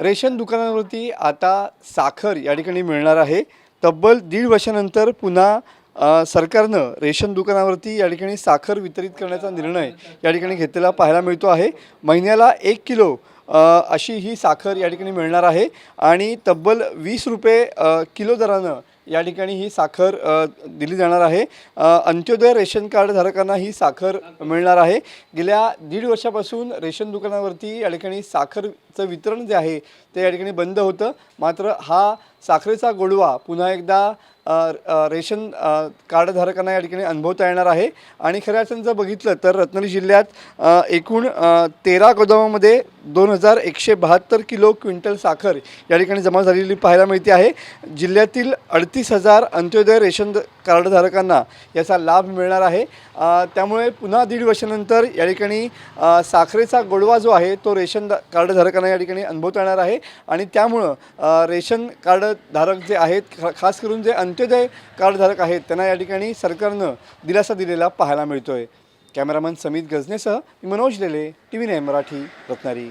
Ration दुकानावरती आता साखर या ठिकाणी मिळणार आहे. तब्बल दीड वर्षानंतर पुन्हा सरकारनं रेशन दुकानावरती या ठिकाणी साखर वितरित करण्याचा निर्णय या ठिकाणी घेतलेला पाहायला मिळतो आहे. महिन्याला एक किलो अशी ही साखर या ठिकाणी मिळणार आहे. आणि तब्बल वीस रुपये किलो दरानं या ठिकाणी ही साखर दिली जाणार आहे. अंत्योदय रेशन कार्ड धारकांना ही साखर मिळणार आहे. गेल्या दीड वर्षापासून रेशन दुकानावरती या ठिकाणी साखरचं वितरण जे आहे ते या ठिकाणी बंद होतं. मात्र हा साखरेचा गोडवा पुन्हा एकदा रेशन कार्डधारकांना या ठिकाणी अनुभवता येणार आहे. आणि खऱ्या अर्थानं जर बघितलं तर रत्नागिरी जिल्ह्यात एकूण तेरा गोदामामध्ये दोन हजार एकशे बहात्तर किलो क्विंटल साखर या ठिकाणी जमा झालेली पाहायला मिळते आहे. जिल्ह्यातील अडतीस हजार अंत्योदय रेशन द- कार्डधारकांना याचा लाभ मिळणार आहे. त्यामुळे पुन्हा दीड वर्षानंतर या ठिकाणी साखरेचा गोडवा जो आहे तो रेशन कार्डधारकांना या ठिकाणी अनुभवता येणार आहे. आणि त्यामुळं रेशन कार्डधारक जे आहेत खा- खास करून जे अंत्योदय कार्डधारक आहेत त्यांना या ठिकाणी सरकारनं दिलासा दिलेला पाहायला मिळतो आहे कॅमेरामन समित गजनेसह मी Manoj Lele T V nine Marathi Ratnagiri